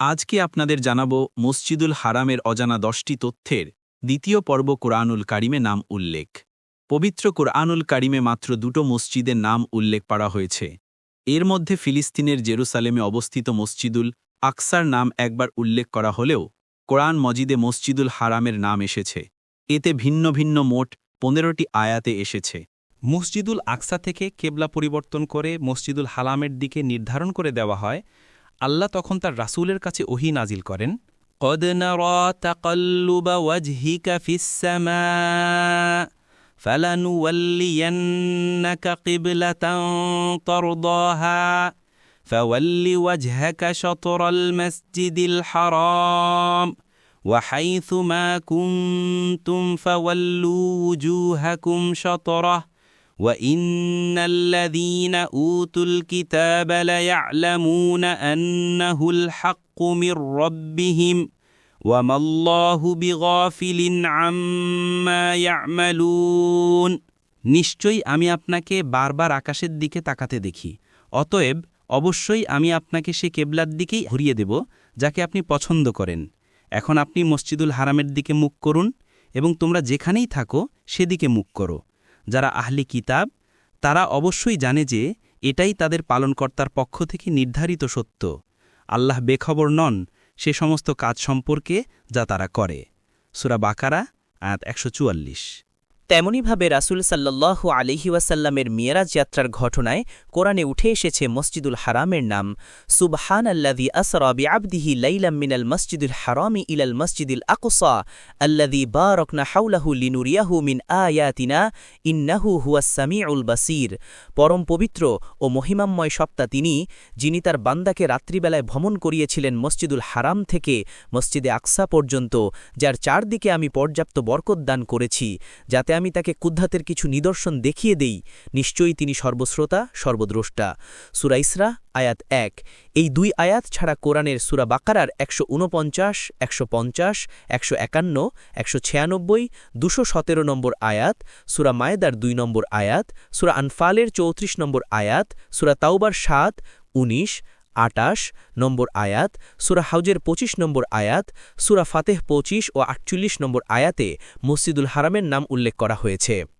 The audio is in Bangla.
আজকে আপনাদের জানাব মসজিদুল হারামের অজানা দশটি তথ্যের দ্বিতীয় পর্ব কোরআনুল কারিমে নাম উল্লেখ। পবিত্র কোরআনুল কারিমে মাত্র দুটো মসজিদের নাম উল্লেখ করা হয়েছে। এর মধ্যে ফিলিস্তিনের জেরুসালেমে অবস্থিত মসজিদুল আকসার নাম একবার উল্লেখ করা হলেও কোরআন মজিদে মসজিদুল হারামের নাম এসেছে। এতে ভিন্ন ভিন্ন মোট পনেরোটি আয়াতে এসেছে। মসজিদুল আকসা থেকে কেবলা পরিবর্তন করে মসজিদুল হালামের দিকে নির্ধারণ করে দেওয়া হয়। আল্লাহ তখন তার রাসূলের কাছে ওহি নাজিল করেন قد نرى تقلب وجهك في السماء فلنولينك قبلة ترضاها فول وجهك شطر المسجد الحرام وحيث ما كنتم فولوا وجوهكم شطره وان الذين اوتوا الكتاب ليعلمون انه الحق من ربهم وما الله بغافل عما يعملون নিশ্চয়ই আমি আপনাকে বারবার আকাশের দিকে তাকাতে দেখি অতএব অবশ্যই আমি আপনাকে সে কেবলার দিকেই ঘুরিয়ে দেব যাকে আপনি পছন্দ করেন এখন আপনি মসজিদুল হারামের দিকে মুখ করুন এবং তোমরা যেখানেই থাকো সেদিকে মুখ করো যারা আহলি কিতাব, তারা অবশ্যই জানে যে এটাই তাদের পালনকর্তার পক্ষ থেকে নির্ধারিত সত্য। আল্লাহ বেখবর নন সে সমস্ত কাজ সম্পর্কে যা তারা করে। সুরা বাকারা, আয়াত একশো তেমনিভাবে রাসুল সাল্লাহ আলিহি ওয়াসাল্লামের মিয়ারাজ যাত্রার ঘটনায় কোরআনে উঠে এসেছে মসজিদুল হারামের নাম। সুবহান আল্লাদি আসরাবি আবদিহি লাইলাম মিনাল মসজিদুল হারামি ইলাল মসজিদুল আকসা আল্লাদি বা রকনা হাউলাহু লিনুরিয়াহু মিন আয়াতিনা ইন্নাহু হুয়াসামিউল বাসির। পরম পবিত্র ও মহিমাময় সপ্তা তিনি, যিনি তার বান্দাকে রাত্রিবেলায় ভ্রমণ করিয়েছিলেন মসজিদুল হারাম থেকে মসজিদে আকসা পর্যন্ত, যার চারদিকে আমি পর্যাপ্ত বরকত দান করেছি, যাতে আমি তাকে কুদ্ধাতের কিছু নিদর্শন দেখিয়ে দেই, নিশ্চয়ই তিনি সর্বশ্রোতা, সর্বদ্রষ্টা। সুরা ইসরা, আয়াত এক। এই দুই আয়াত ছাড়া কোরআনের সুরা বাকারার একশো উনপঞ্চাশ একশো পঞ্চাশ, একশো একান্ন, একশো ছিয়ানব্বই, দুশো সতেরো নম্বর আয়াত, সুরা মায়েদার দুই নম্বর আয়াত, সুরা আনফালের চৌত্রিশ নম্বর আয়াত, সুরা তাওবার সাত, উনিশ আটাশ নম্বর আয়াত, সুরা হাউজের ২৫ নম্বর আয়াত, সুরা ফাতেহ পঁচিশ ও আটচল্লিশ নম্বর আয়াতে মসজিদুল হারামের নাম উল্লেখ করা হয়েছে।